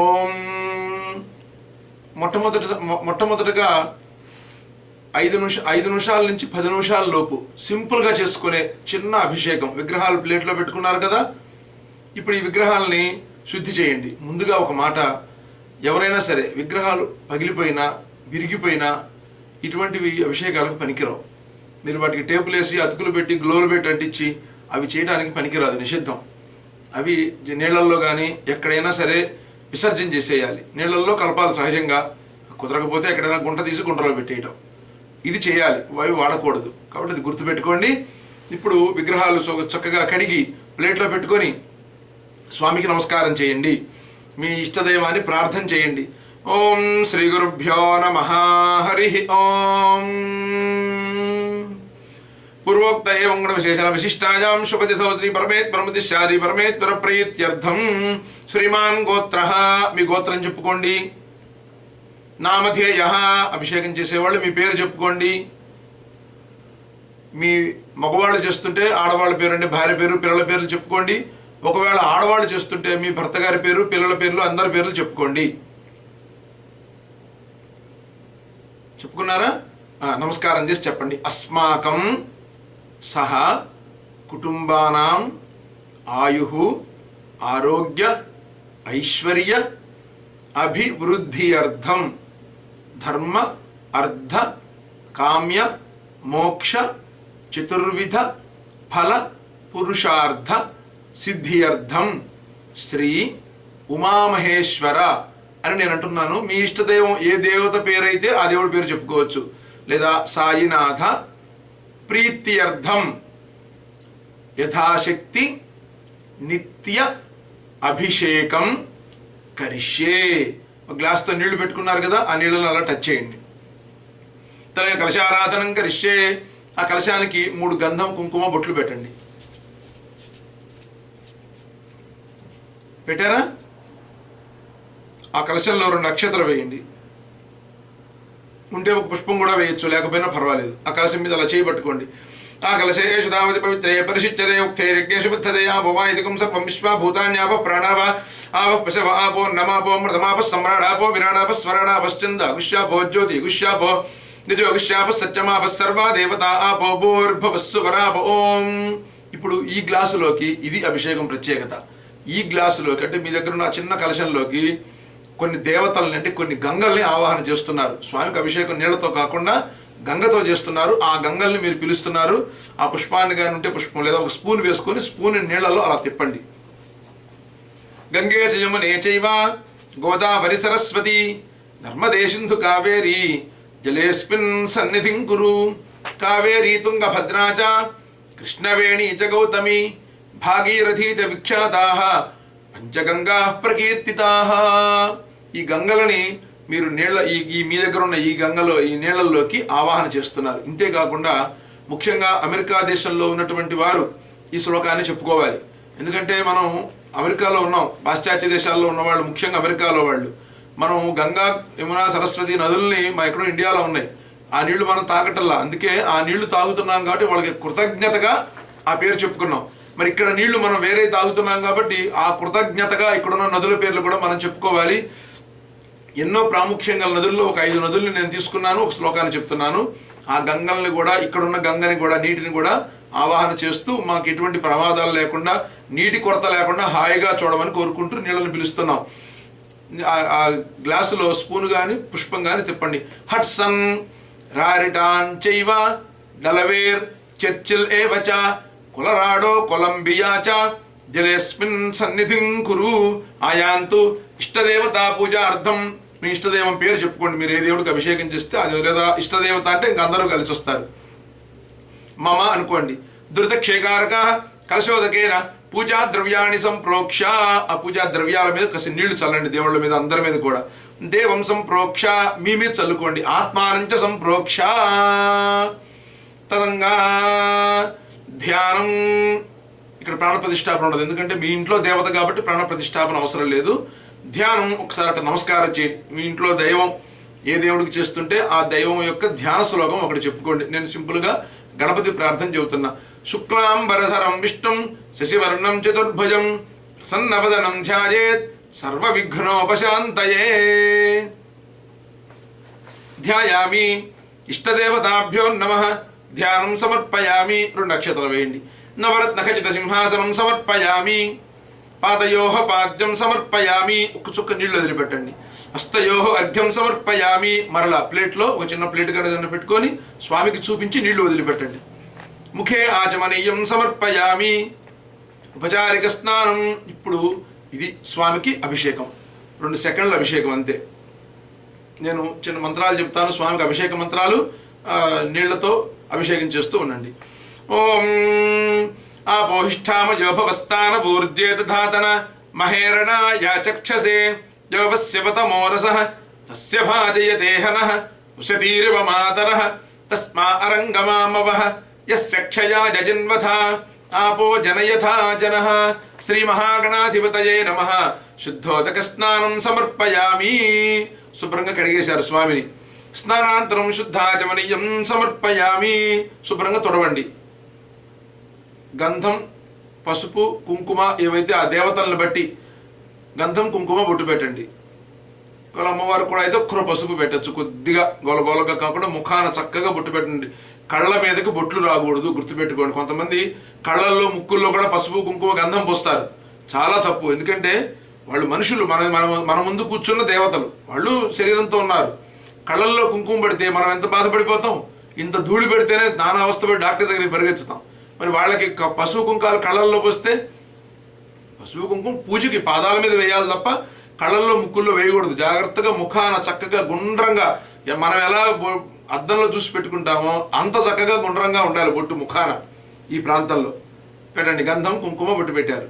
ఓం మొట్టమొదటి మొట్టమొదటిగా ఐదు నిమిష ఐదు నిమిషాల నుంచి పది నిమిషాల లోపు సింపుల్గా చేసుకునే చిన్న అభిషేకం. విగ్రహాలు ప్లేట్లో పెట్టుకున్నారు కదా? ఇప్పుడు ఈ విగ్రహాలని శుద్ధి చేయండి. ముందుగా ఒక మాట. ఎవరైనా సరే విగ్రహాలు పగిలిపోయినా విరిగిపోయినా ఇటువంటివి అభిషేకాలకు పనికిరావు. మీరు వాటికి టేపులు వేసి అతుకులు పెట్టి గ్లోలు పెట్టి అంటించి అవి చేయడానికి పనికిరాదు. నిషిద్ధం. అవి నీళ్ళల్లో కానీ ఎక్కడైనా సరే విసర్జన చేసేయాలి. నీళ్ళల్లో కలపాలి సహజంగా. కుదరకపోతే ఎక్కడైనా గుంట తీసి గుంటలో పెట్టేయటం. ఇది చేయాలి. అవి వాడకూడదు. కాబట్టి ఇది గుర్తుపెట్టుకోండి. ఇప్పుడు విగ్రహాలు చక్కగా కడిగి ప్లేట్లో పెట్టుకొని స్వామికి నమస్కారం చేయండి. మీ ఇష్టదైవాన్ని ప్రార్థన చేయండి. ఓం శ్రీ గురుభ్యో నమ. హరి ఓం. పూర్వోక్త ఏవం గుణ విశేషణ విశిష్టాయాం శుభతిథో శ్రీ పరమేత్ శారి పరమేశ్వర ప్రీత్యర్థం శ్రీమాన్ గోత్ర మీ గోత్రం చెప్పుకోండి। నామధేయ అభిషేకం చేసేవాళ్ళు మీ పేరు చెప్పుకోండి। మీ మగవాళ్ళు చేస్తుంటే ఆడవాళ్ళ పేరు అంటే భార్య పేరు పిల్లల పేర్లు చెప్పుకోండి। ఒకవేళ ఆడవాళ్ళు చేస్తుంటే మీ భర్త గారి పేరు పిల్లల పేర్లు అందరి పేర్లు చెప్పుకోండి। చెప్పుకున్నారా? నమస్కారం చేసి చెప్పండి. అస్మాకం సహ కుటుంబానాం ఆయు ఆరోగ్య ఐశ్వర్య అభివృద్ధి అర్థం ధర్మ అర్థ కామ్య మోక్ష చతుర్విధ ఫల పురుషార్థ సిద్ధియర్థం. శ్రీ ఉమామహేశ్వర అని నేను అంటున్నాను. మీ ఇష్టదైవం ఏ దేవత పేరైతే ఆ దేవుడి పేరు చెప్పుకోవచ్చు. లేదా సాయినాథ ప్రీత్యర్థం. యథాశక్తి నిత్య అభిషేకం కరిష్యే. గ్లాస్తో నీళ్ళు పెట్టుకున్నారు కదా ఆ నీళ్ళను అలా టచ్ చేయండి. తన కలశారాధనం కరిష్యే. ఆ కలశానికి మూడు గంధం కుంకుమ బొట్లు పెట్టండి. పెట్టారా? ఆ కలశంలో రెండు నక్షత్రాలు వేయండి. ఉంటే ఒక పుష్పం కూడా వేయచ్చు లేకపోయినా పర్వాలేదు. ఆ కలశం మీద అలా చేయబట్టుకోండి ఆ కలశే సుధామతి పవిత్రే పరిశుద్ధతే ఉక్తే యజ్ఞేషు బుద్ధతయా భువాయిదికం సర్వం విశ్వా భూతాన్యాప ప్రాణావ ఆవ పశవ ఆపో నమాపో మృతమాప సమ్రాడాపో విరాడాప స్వరాడాపశ్చంద అగుష్యాపో జ్యోతి అగుష్యాపో నిజోగుష్యాప సత్యమాప సర్వా దేవత ఆపో భూర్భవస్సువరాప ఓం. ఇప్పుడు ఈ గ్లాసులోకి ఇది అభిషేకం ప్రత్యేకత. ఈ గ్లాసులోకి అంటే మీ దగ్గర ఉన్న చిన్న కలశంలోకి కొన్ని దేవతల్ని అంటే కొన్ని గంగల్ని ఆవాహన చేస్తున్నారు. స్వామికి అభిషేకం నీళ్ళతో కాకుండా గంగతో చేస్తున్నారు. ఆ గంగల్ని మీరు పిలుస్తున్నారు. ఆ పుష్పాన్ని కానీ ఉంటే పుష్పం లేదా ఒక స్పూన్ వేసుకొని స్పూన్ నీళ్ళలో అలా తిప్పండి. గంగే చయమునే చైవ గోదావరి సరస్వతి ధర్మదేశింధు కావేరి జలేస్మిన్ సన్నిధిం కురు కావేరీ తుంగభద్రాచ కృష్ణవేణి చ గౌతమి భాగీరథీ చ విఖ్యాతా పంచగంగా ప్రకీర్తితా ఈ గంగలని మీరు నీళ్ళ ఈ ఈ మీ దగ్గర ఉన్న ఈ గంగలో ఈ నీళ్ళల్లోకి ఆవాహన చేస్తున్నారు. ఇంతేకాకుండా ముఖ్యంగా అమెరికా దేశంలో ఉన్నటువంటి వారు ఈ శ్లోకాన్ని చెప్పుకోవాలి. ఎందుకంటే మనం అమెరికాలో ఉన్నాం పాశ్చాత్య దేశాల్లో ఉన్న వాళ్ళు ముఖ్యంగా అమెరికాలో వాళ్ళు. మనం గంగా యమున సరస్వతి నదుల్ని మా ఎక్కడో ఇండియాలో ఉన్నాయి. ఆ నీళ్ళు మనం తాగటల్లా అందుకే ఆ నీళ్ళు తాగుతున్నాం కాబట్టి వాళ్ళకి కృతజ్ఞతగా ఆ పేరు చెప్పుకున్నాం. మరి ఇక్కడ నీళ్ళు మనం వేరే తాగుతున్నాం కాబట్టి ఆ కృతజ్ఞతగా ఇక్కడున్న నదుల పేర్లు కూడా మనం చెప్పుకోవాలి. ఎన్నో ప్రాముఖ్యం గల నదుల్లో ఒక ఐదు నదుల్ని నేను తీసుకున్నాను ఒక శ్లోకాన్ని చెప్తున్నాను. ఆ గంగల్ని కూడా ఇక్కడున్న గంగని కూడా నీటిని కూడా ఆవాహన చేస్తూ మాకు ఎటువంటి ప్రమాదాలు లేకుండా నీటి కొరత లేకుండా హాయిగా చూడమని కోరుకుంటూ నీళ్ళని పిలుస్తున్నాం. ఆ- గ్లాసులో స్పూన్ కానీ పుష్పం కానీ తిప్పండి. హట్సన్ రారిటాన్ చైవ డలవేర్ చర్చిల్ ఏవచ కొలరాడో కొలంబియాచ జలేస్మిన్ సన్నిధిం కురు ఆయాంతు ఇష్టదేవతా పూజ అర్థం మీ ఇష్టదేవం పేరు చెప్పుకోండి. మీరు ఏ దేవుడికి అభిషేకం చేస్తే అది లేదా ఇష్టదేవత అంటే ఇంక అందరూ కలిసి వస్తారు. మమ అనుకోండి. ధృతక్షేకారక కలశోదకేన పూజా ద్రవ్యాన్ని సంప్రోక్ష. ఆ పూజా ద్రవ్యాల మీద కసి నీళ్ళు చల్లండి దేవుళ్ళ మీద అందరి మీద కూడా. దేవం సంప్రోక్ష మీ మీద చల్లుకోండి. ఆత్మానంచ సంప్రోక్ష. తదంగా ధ్యానం. ఇక్కడ ప్రాణప్రతిష్టాపన ఉండదు. ఎందుకంటే మీ ఇంట్లో దేవత కాబట్టి ప్రాణ ప్రతిష్టాపన అవసరం లేదు. ధ్యానం ఒకసారి అట్లా నమస్కారం చేయండి మీ ఇంట్లో దైవం ఏ దేవుడికి చేస్తుంటే ఆ దైవం యొక్క ధ్యాన శ్లోకం ఒకటి చెప్పుకోండి. నేను సింపుల్గా గణపతి ప్రార్థన చెబుతున్నా. శుక్లాంబరధరం విష్ణుం శశివర్ణం చతుర్భుజం సన్నవదనం ధ్యాయేత్ సర్వ విఘ్నోపశాంతయే ధ్యాయామి ఇష్టదేవతాభ్యో నమ. ధ్యానం సమర్పయామి. రెండు నక్షత్రాలు వేయండి. నవరత్న ఖచిత సింహాసనం సమర్పయామి. పాదయోహ పాద్యం సమర్పయామి. ఒక చుక్క నీళ్ళు వదిలిపెట్టండి. హస్తయో అర్ఘ్యం సమర్పయామి. మరలా ప్లేట్లో ఒక చిన్న ప్లేట్ కడ పెట్టుకొని స్వామికి చూపించి నీళ్ళు వదిలిపెట్టండి. ముఖే ఆచమనీయం సమర్పయామి. ఉపచారిక స్నానం. ఇప్పుడు ఇది స్వామికి అభిషేకం. రెండు సెకండ్ల అభిషేకం అంతే. నేను చిన్న మంత్రాలు చెప్తాను. స్వామికి అభిషేక మంత్రాలు నీళ్ళతో అభిషేకం చేస్తూ ఉండండి. ఓం ఆపోహిష్టామయోభవస్థాన ఊర్జేత ధాతన మహేరణ యాచక్షసే యోవస్యవతమోరస తస్య భాజయతే హనః ఉషతీరివ మాతరః తస్మా అరంగమామవః యస్య క్షయా జజిన్వథ ఆపో జనయథా జనః శ్రీమహాగణాధిపతయే నమః శుద్ధోదక స్నానం సమర్పయామి శుభ్రంగా కడిగేశారు స్వామిని. స్నానాంతరం శుద్ధాచమనీయం సమర్పయామి శుభ్రంగా తొడవండి. గంధం పసుపు కుంకుమ ఏవైతే ఆ దేవతలను బట్టి గంధం కుంకుమ బొట్టు పెట్టండి. వాళ్ళ అమ్మవారు కూడా అయితే ఒక్కరు పసుపు పెట్టచ్చు. కొద్దిగా గోలగోలగా కాకుండా ముఖాన చక్కగా బొట్టు పెట్టండి. కళ్ళ మీదకి బొట్లు రాకూడదు గుర్తుపెట్టుకోండి. కొంతమంది కళ్ళల్లో ముక్కుల్లో కూడా పసుపు కుంకుమ గంధం పోస్తారు. చాలా తప్పు. ఎందుకంటే వాళ్ళు మనుషులు మన మన మన ముందు కూర్చున్న దేవతలు. వాళ్ళు శరీరంతో ఉన్నారు. కళ్ళల్లో కుంకుమ పెడితే మనం ఎంత బాధపడిపోతాం? ఇంత ధూళి పెడితేనే నానా అవస్థ పడి డాక్టర్ దగ్గరికి పరిగెత్తుతాం. మరి వాళ్ళకి క- కుంకాలు కళ్ళల్లో వస్తే పశువు కుంకుమ పూజకి పాదాల మీద వేయాలి తప్ప కళ్ళల్లో ముక్కుల్లో వేయకూడదు. జాగ్రత్తగా ముఖాన చక్కగా గుండ్రంగా మనం ఎలా అద్దంలో చూసి పెట్టుకుంటామో అంత చక్కగా గుండ్రంగా ఉండాలి బొట్టు ముఖాన ఈ ప్రాంతంలో. పెట్టండి. గంధం కుంకుమ బొట్టు పెట్టారు.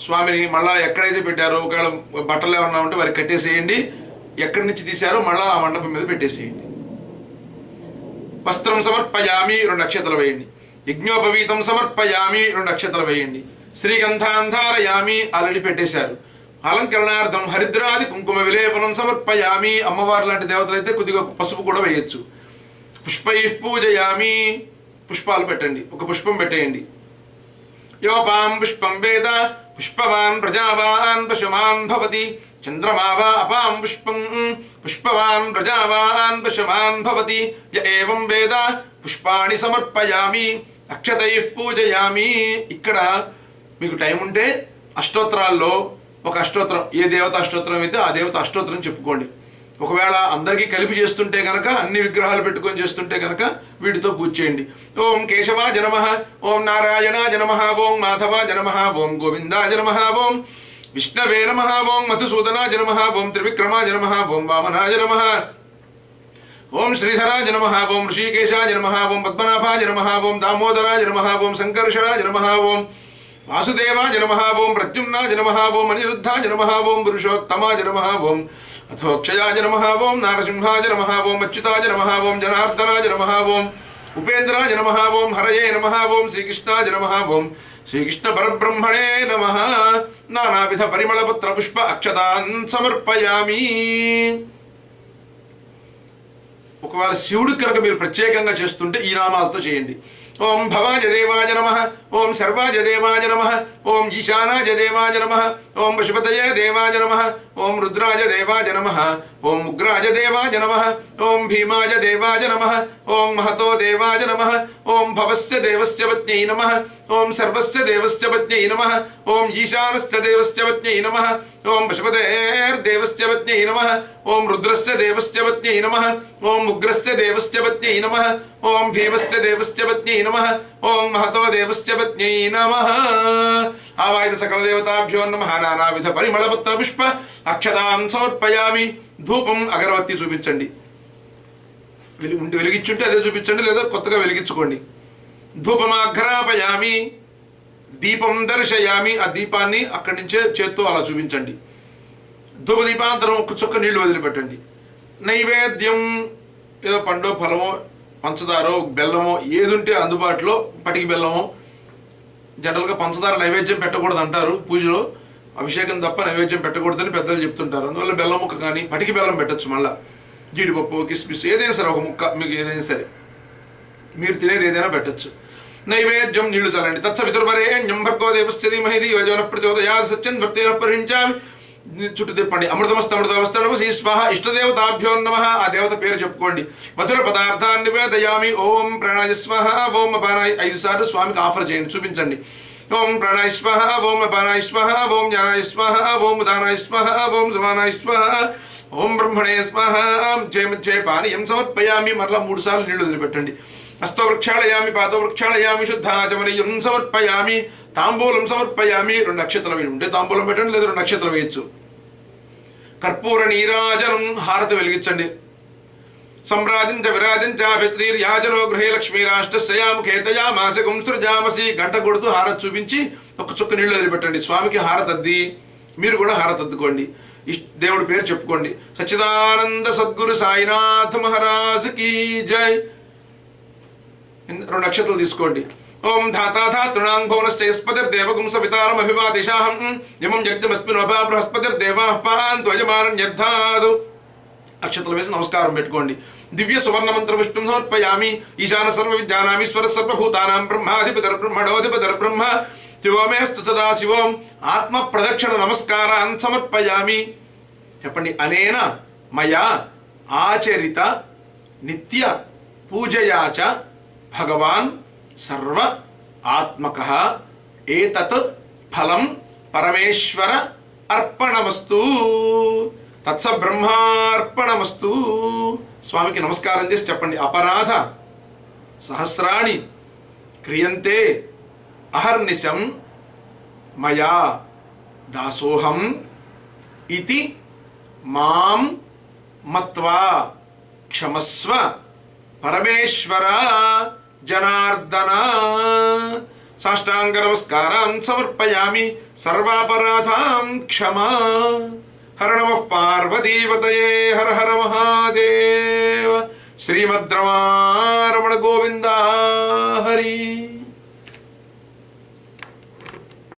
స్వామిని మళ్ళా ఎక్కడైతే పెట్టారో ఒకవేళ బట్టలు ఏమన్నా ఉంటే వారికి కట్టేసేయండి. ఎక్కడి నుంచి తీశారో మళ్ళా ఆ మండపం మీద పెట్టేసేయండి. వస్త్రం సమర్పయామి రెండు నక్షత్రాలు వేయండి. యజ్ఞోపవీతం సమర్పయామి రెండు నక్షత్రం వేయండి. శ్రీగంధాంధారయామి ఆల్రెడీ పెట్టేశారు. అలంకరణార్థం హరిద్రాది కుంకుమ విలేపనం సమర్పయామి అమ్మవారు లాంటి దేవతలైతే కొద్దిగా పసుపు కూడా వేయచ్చు. పుష్పై పూజయామి పుష్పాలు పెట్టండి. ఒక పుష్పం పెట్టేయండి. యోపాం పుష్పం వేద పుష్పవాన్ ప్రజావాన్ పశుమాన్ భవతి చంద్రమావా అపాం పుష్పం పుష్పవాన్ ప్రజావాన్ పశుమాన్ భవతి య ఏం వేద పుష్పాణి సమర్పయామి అక్షతై పూజయామి. ఇక్కడ మీకు టైం ఉంటే అష్టోత్తరాల్లో ఒక అష్టోత్తరం ఏ దేవత అష్టోత్తరం అయితే ఆ దేవత అష్టోత్తరం చెప్పుకోండి. ఒకవేళ అందరికీ కలిపి చేస్తుంటే కనుక అన్ని విగ్రహాలు పెట్టుకొని చేస్తుంటే కనుక వీటితో పూజ చేయండి. ఓం కేశవా జనమ ఓం నారాయణ జనమ ఓం మాధవ జనమ ఓం గోవిందా జనమ ఓం విష్ణవే నమ ఓం మధుసూదన జనమ ఓం త్రివిక్రమ జనమ ఓం వామన జనమ. ఓం శ్రీధరాజ నమ ఓం ఋషికేశాజ నమ ఓం పద్మనాభాజ నమ ఓం దామోదరాజ నమ ఓం సంకర్షణాయ నమ ఓం వాసుదేవాజ నమ ఓం ప్రద్యుమ్నాయ నమ ఓం అనిరుద్ధాజ నమ ఓం పురుషోత్తమాజ నమ ఓం అథోక్షయాజ నమ ఓం నారసింహాజ నమ ఓం అచ్యుతాజ నమ ఓం జనార్దనాజ నమ ఓం ఉపేంద్రాజ నమ ఓం హరయే నమ ఓం శ్రీకృష్ణాజ నమ ఓం శ్రీకృష్ణ పరబ్రహ్మణే నమ నానావిధ పరిమళపుత్ర పుష్ప అక్షతాన్ సమర్పయామి ఒకవేళ శివుడికి కనుక మీరు ప్రత్యేకంగా చేస్తుంటే ఈ నామాలతో చేయండి. ఓం భవాజ దేవాజ నమ ఓం సర్వాజ దేవాజ నమ ఓం ఈశానాజ దేవాజ నమ ఓం పశుపతయ దేవాజ నమ ఓం రుద్రాజ దేవాజ నమ ఓం ఉగ్రాజ దేవాజ నమ ఓం భీమాజ దేవాజ నమ ఓం మహతో దేవాయ నమ. ఓం భవస్య దేవస్య పత్న్యై నమ. ఓం సర్వస్య దేవస్య పత్న్యై నమ. ఓం ఈశానస్య దేవస్య పత్న్యై నమ. ఓం పశుపతేర్దేవస్య పత్న్యై నమ. ఓం రుద్రస్య దేవస్య పత్న్యై నమ. ఓం ఉగ్రస్య దేవస్య పత్న్యై నమ. ఓం భీమస్య దేవస్య పత్న్యై నమ. ఓం మహతో దేవస్య పత్న్యై నమ. ఆవాయుధ సకల దేవతాభ్యో నమ. నానావిధ పరిమళపత్ర పుష్ప అక్షతాం సమర్పయామి. ధూపం అగరవత్తి చూపించండి. వెలి ఉండి వెలిగించుంటే అదే చూపించండి లేదా కొత్తగా వెలిగించుకోండి. ధూపమాఘ్రాపయామి దీపం దర్శయామి ఆ దీపాన్ని అక్కడి నుంచే చేత్తో అలా చూపించండి. ధూప దీపాంతరం ఒక చుక్క నీళ్ళు వదిలిపెట్టండి. నైవేద్యం ఏదో పండో ఫలమో పంచదారో బెల్లమో ఏది ఉంటే అందుబాటులో పటికి బెల్లమో జనరల్గా పంచదార నైవేద్యం పెట్టకూడదు అంటారు పూజలో. అభిషేకం తప్ప నైవేద్యం పెట్టకూడదని పెద్దలు చెప్తుంటారు. అందువల్ల బెల్లం ముక్క కానీ పటికి బెల్లం పెట్టచ్చు మళ్ళీ. జీడిపప్పు కిస్మిస్ ఏదైనా సరే ఒక ముక్క మీకు ఏదైనా సరే. మీరు తినేది ఏదైనా పెట్టచ్చు. నైవేద్యం నీళ్ళు చల్లండి. తత్సవితుర్వరేణ్యం భర్గో దేవస్థితి మహిది యోజన ప్రచోదయా సత్యం భక్తేన పరిహించామి. చుట్టూ తిప్పండి. అమృతమస్త అమృతమస్తనము శ్రీ స్వాహ ఇష్టదేవతాభ్యో నమ. ఆ దేవత పేరు చెప్పుకోండి. మధుర పదార్థాన్ని దయామి ఓం ప్రణాయ స్వహ. ఓం అపానాయ. ఐదు సార్లు స్వామికి ఆఫర్ చేయండి. చూపించండి. ఓం ప్రణయ స్వహ ఓం అపానాయ స్వహ ఓం జ్ఞానాయ స్వహ ఓం దానాయ స్మహ ఓం సుమానాయ స్వహ ఓం బ్రహ్మణే స్వహ చేమచ్చే పానీయం సమర్పయామి. మరలా మూడు సార్లు నీళ్ళు వదిలిపెట్టండి. హస్తో వృక్షాళయామి పాద వృక్షాళయామి శుద్ధాచమనీయం సమర్పయామి. తాంబూలం సమర్పయామి. రెండు నక్షత్రం వేయండి. ఉంటే తాంబూలం పెట్టండి లేదా రెండు నక్షత్రం వేయచ్చు. కర్పూర నీరాజనం హారతి వెలిగించండి. సంరాజించ విరాజించ రాష్ట్ర గృహే లక్ష్మీరాష్ట్రశయాముఖేతయా మాసి సృజామసి గంట కొడుతూ హారతి చూపించి ఒక చుక్క నీళ్ళు వదిలిపెట్టండి. స్వామికి హారతద్ది. మీరు కూడా హారతద్దుకోండి. ఇష్ దేవుడి పేరు చెప్పుకోండి. సచ్చిదానంద సద్గురు సాయినాథ్ మహారాజ్ కీ జై. రెండు నక్షత్రాలు తీసుకోండి. ఓం ధాతా ధాతృణాం భువనశ్చయస్పతిర్దేవగుం సవితారం అభివాదిశాహం యమం యజ్ఞమస్మినోభా బృహస్పతిర్దేవాః పాన్ ధ్వజమానం యద్ధాదు అక్షతలు వేసి నమస్కారం పెట్టుకోండి. దివ్య సువర్ణ మంత్ర విష్ణు సమర్పయామి. ఈశాన సర్వ విద్యానామీశ్వర సర్వభూతానాం బ్రహ్మాధిపతర బ్రహ్మణోధిపతర బ్రహ్మ. శివోమే స్తుతదా శివోం. ఆత్మ ప్రదక్షిణ నమస్కారాన్ సమర్పయామి. చెప్పండి అనేన మయా ఆచరిత నిత్య పూజయాచ భగవాన్ సర్వ ఆత్మక ఏతత్ ఫలం పరమేశ్వర అర్పణమస్తు. తత్స బ్రహ్మార్పణమస్తు స్వామికి నమస్కారం చేసి చెప్పండి. అపరాధ సహస్రాణి క్రియంతే అహర్నిశం మయా దాసోహం ఇది మాం మత్వా క్షమస్వ పరమేశ్వర జనార్దన. సాష్టాంగ నమస్కారం సమర్పయామి. సర్వాపరాధాం క్షమా. హర నమ పార్వతీపతయే హర హర మహాదేవ శ్రీమద్రమారమణ గోవింద హరి